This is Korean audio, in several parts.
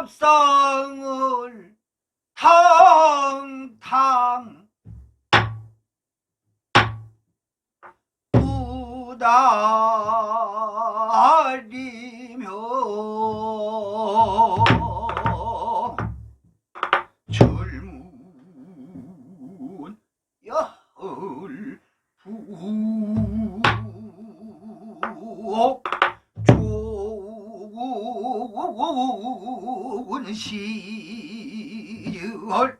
탑상을 탕탕 우다리며 젊은 여울 부 시절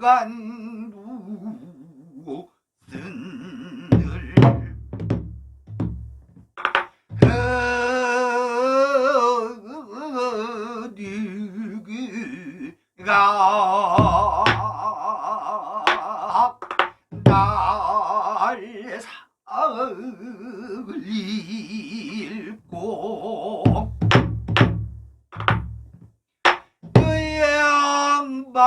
간 무슨을 어디가 날 살릴고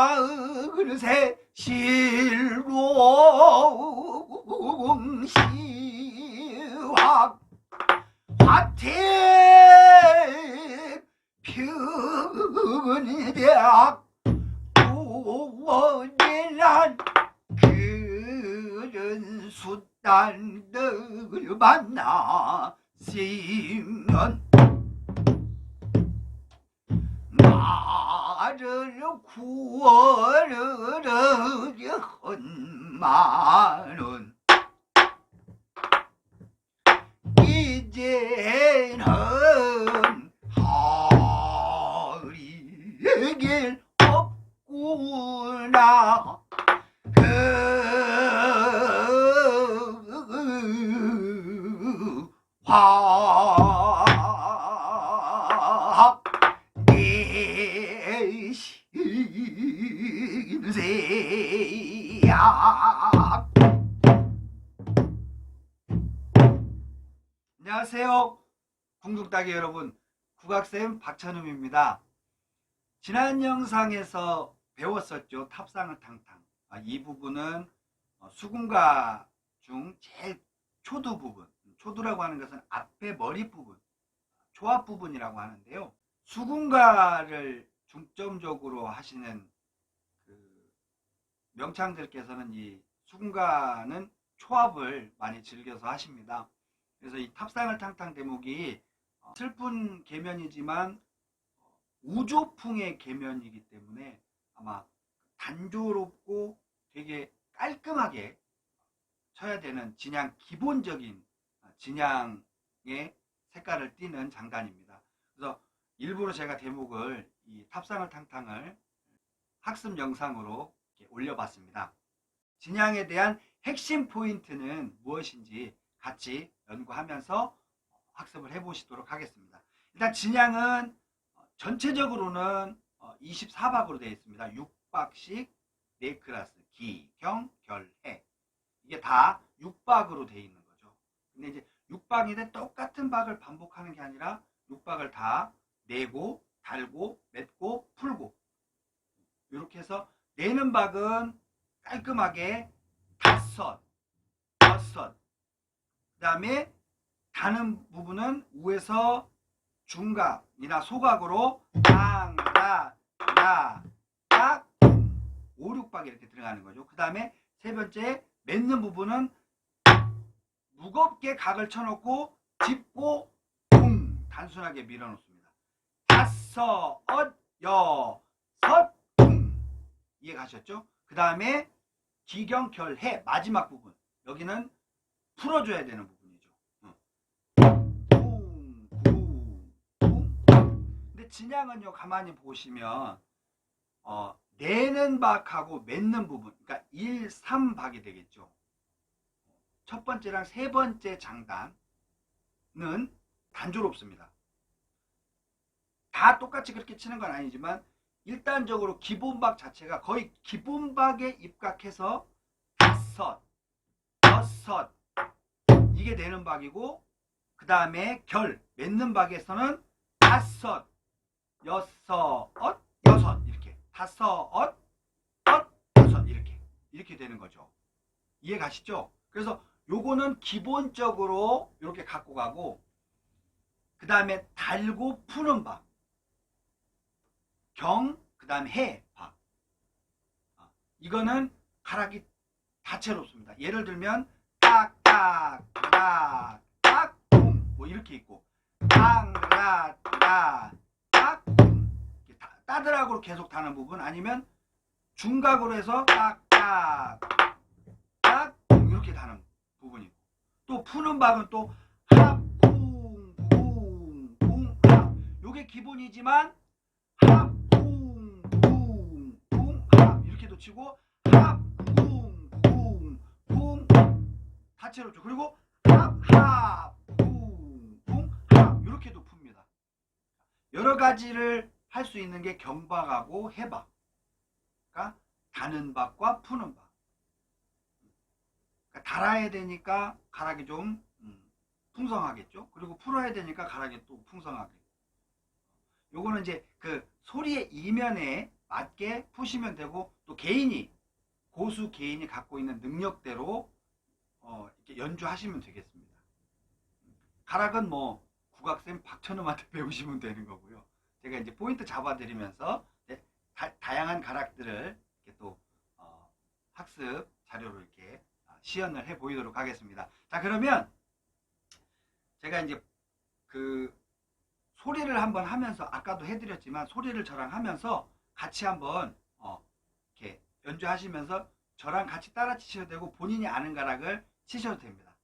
마을 새실롱시와 화택 편대학 우원이란 그런 수단들 만나 시면 나를 구원을 헌만은 이제는 하리길 없구나 국악쌤 박찬음입니다. 지난 영상에서 배웠었죠. 탑상을 탕탕. 아, 이 부분은 어, 수군가 중 제일 초두 부분. 초두라고 하는 것은 앞에 머리 부분 초합 부분이라고 하는데요. 수군가를 중점적으로 하시는 그 명창들께서는 이 수군가는 초합을 많이 즐겨서 하십니다. 그래서 이 탑상을 탕탕 대목이 어, 슬픈 계면이지만 어, 우조풍의 계면이기 때문에 아마 단조롭고 되게 깔끔하게 쳐야 되는 진양 기본적인 어, 진양의 색깔을 띠는 장단입니다. 그래서 일부러 제가 대목을 이 탑상을 탕탕을 학습 영상으로 올려봤습니다. 진양에 대한 핵심 포인트는 무엇인지 같이 연구하면서 학습을 해 보시도록 하겠습니다. 일단 진양은 전체적으로는 24박으로 되어 있습니다. 6박씩 4클래스 기, 경, 결, 해 이게 다 6박으로 되어 있는 거죠. 근데 이제 6박인데 똑같은 박을 반복하는 게 아니라 6박을 다 내고 달고 맺고 풀고 이렇게 해서 내는 박은 깔끔하게 다섯 여섯 그 다음에 다는 부분은 우에서 중각이나 소각으로 땅다야딱 5, 6박 이렇게 들어가는 거죠. 그 다음에 세 번째 맺는 부분은 무겁게 각을 쳐놓고 짚고 붕 단순하게 밀어놓습니다. 다섯, 여섯, 붕 이해 가셨죠? 그 다음에 기경 결 해 마지막 부분. 여기는 풀어줘야 되는 부분 근데 진양은요, 가만히 보시면, 어, 내는 박하고 맺는 부분, 그러니까 1, 3박이 되겠죠. 첫 번째랑 세 번째 장단은 단조롭습니다. 다 똑같이 그렇게 치는 건 아니지만, 일단적으로 기본박 자체가 거의 기본박에 입각해서 다섯, 여섯 이게 되는 박이고 그 다음에 결 맺는 박에서는 다섯, 여섯, 여섯 이렇게 다섯, 엇, 여섯 이렇게 이렇게 되는 거죠. 이해 가시죠? 그래서 요거는 기본적으로 이렇게 갖고 가고 그 다음에 달고 푸는 박 경, 그 다음에 해, 박. 아, 이거는 가락이 다채롭습니다. 예를 들면 딱, 딱, 딱, 딱, 쿵. 뭐 이렇게 있고 땅, 라, 라, 따드락으로 계속 타는 부분 아니면 중각으로 해서 딱, 딱. 이렇게 타는 부분이고 또 푸는 박은 또 합, 쿵, 쿵, 쿵, 합. 요게 기본이지만 합, 쿵, 쿵, 쿵, 합. 이렇게도 치고 합, 쿵, 쿵, 쿵, 다채롭죠. 그리고 합, 합, 쿵, 쿵, 합. 이렇게도 풉니다. 여러 가지를 할 수 있는 게 경박하고 해박. 그러니까 다는 박과 푸는 박. 그러니까 달아야 되니까 가락이 좀 음, 풍성하겠죠. 그리고 풀어야 되니까 가락이 또 풍성하게. 요거는 이제 그 소리의 이면에 맞게 푸시면 되고 또 개인이 고수 개인이 갖고 있는 능력대로 어, 이렇게 연주하시면 되겠습니다. 가락은 뭐 국악쌤 박천음한테 배우시면 되는 거고요. 제가 이제 포인트 잡아드리면서 네, 다, 양한 가락들을 이렇게 또 어, 학습 자료로 이렇게 아, 시연을 해 보이도록 하겠습니다. 자 그러면 제가 이제 그 소리를 한번 하면서 아까도 해드렸지만 소리를 저랑 하면서 같이 한번 어, 이렇게 연주하시면서 저랑 같이 따라 치셔도 되고 본인이 아는 가락을 치셔도 됩니다.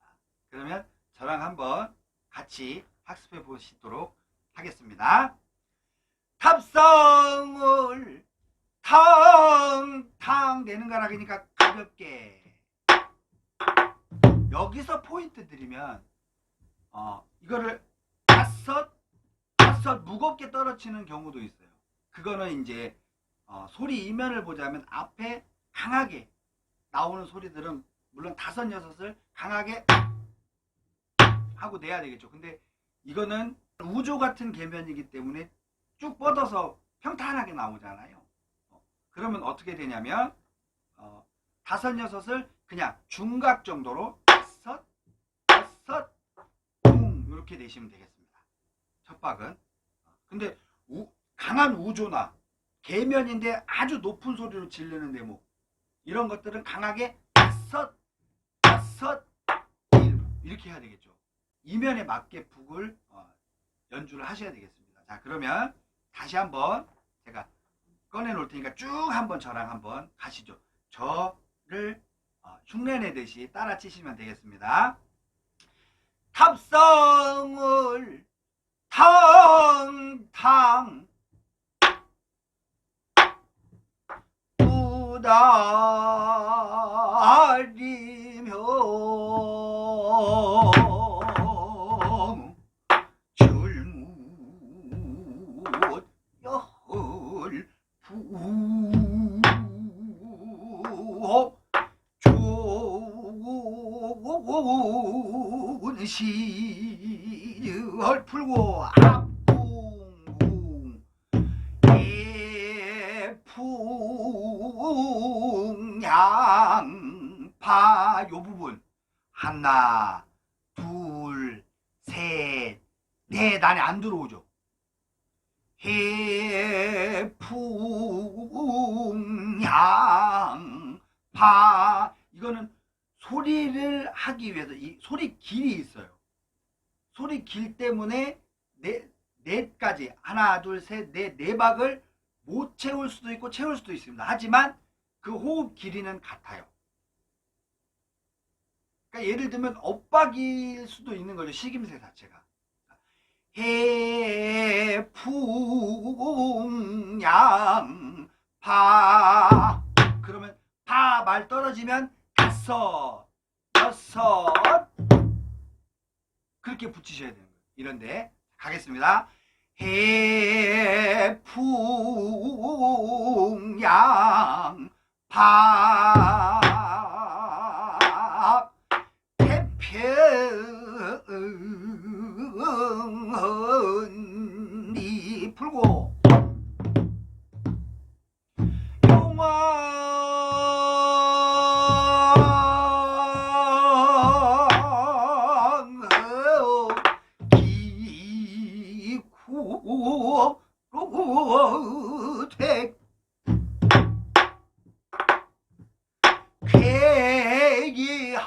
아, 그러면 저랑 한번 같이 학습해 보시도록 하겠습니다. 탑성을 탕탕 내는 가락이니까 가볍게 여기서 포인트 드리면 어, 이거를 다섯 다섯 무겁게 떨어치는 경우도 있어요. 그거는 이제 어, 소리 이면을 보자면 앞에 강하게 나오는 소리들은 물론 다섯 여섯을 강하게 하고 내야 되겠죠. 근데 이거는 우조 같은 계면이기 때문에 쭉 뻗어서 평탄하게 나오잖아요. 어, 그러면 어떻게 되냐면 어, 다섯 여섯을 그냥 중각 정도로 다섯 여섯 쿵 이렇게 내시면 되겠습니다. 첫 박은 근데 우- 강한 우조나 계면인데 아주 높은 소리로 지르는 대목 이런 것들은 강하게 다섯 다섯 일 이렇게 해야 되겠죠. 이면에 맞게 북을 어, 연주를 하셔야 되겠습니다. 자 그러면 다시 한번 제가 꺼내 놓을 테니까 쭉 한번 저랑 한번 가시죠. 저를 어, 흉내내듯이 따라 치시면 되겠습니다. 탑성을 탕탕 우다리며 풀고 앞궁궁 예풍양파. 요 부분. 하나 둘셋넷 안에 안 들어오죠. 해풍양파. 이거는 소리를 하기 위해서 이 소리 길이 있어요. 소리 길 때문에 네, 넷까지 하나 둘셋넷네 박을 못 채울 수도 있고 채울 수도 있습니다. 하지만 그 호흡 길이는 같아요. 그러니까 예를 들면 엇박일 수도 있는 거죠. 식임새 자체가. 해풍양 파 그러면 파 말 떨어지면 다섯 여섯 그렇게 붙이셔야 되는 거예요. 이런데 가겠습니다. 해풍양 파 기구로택. 쾌기한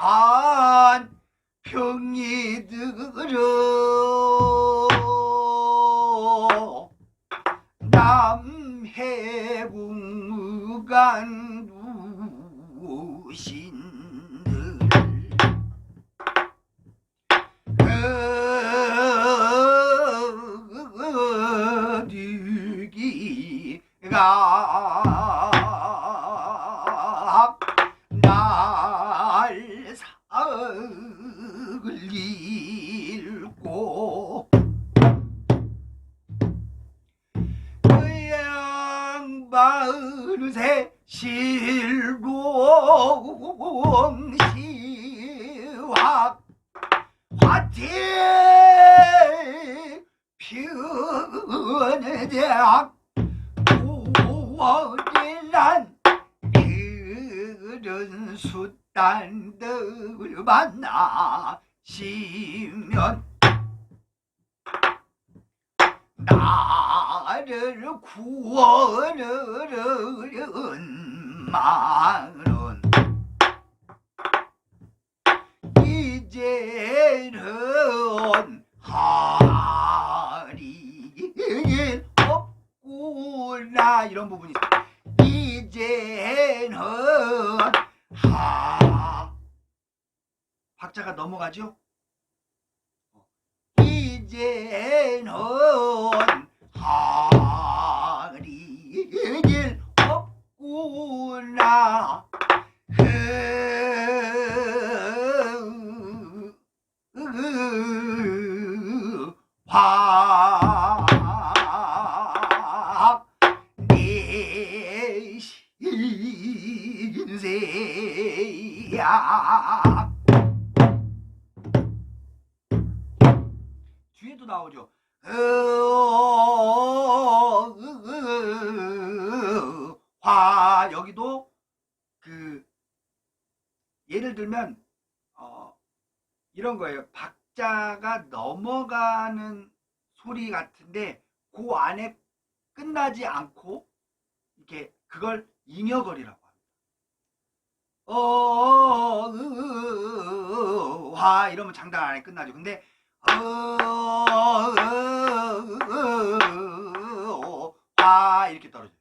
병이들어. 남해북무간 날 살리고 그 양반세 실공시와 화팅 변대학 구원이란 그런 수단들 만나시면 나를 구원하는 말은 이런 부분이. 이제는 하 박자가 넘어가죠? 이제는 하리 없구나 그 화 여기도 그 예를 들면 어, 이런 거예요. 박자가 넘어가는 소리 같은데 그 안에 끝나지 않고 이렇게 그걸 잉여거리라고 합니다. 어, 으, 화 이러면 장단 안에 끝나죠. 근데 어, 이렇게 떨어져요.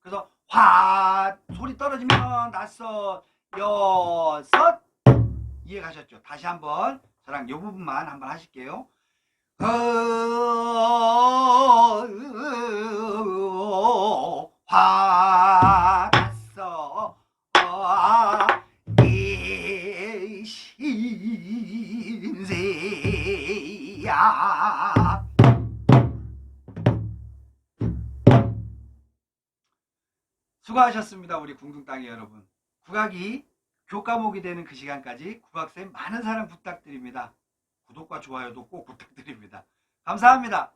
그래서 화 소리 떨어지면 다섯 여섯 이해 가셨죠? 다시 한번 저랑 이 부분만 한번 하실게요. 어, 화 다섯 어, 내 신세야 수고하셨습니다 우리 궁둥땅이 여러분. 국악이 교과목이 되는 그 시간까지 국악쌤 많은 사랑 부탁드립니다. 구독과 좋아요도 꼭 부탁드립니다. 감사합니다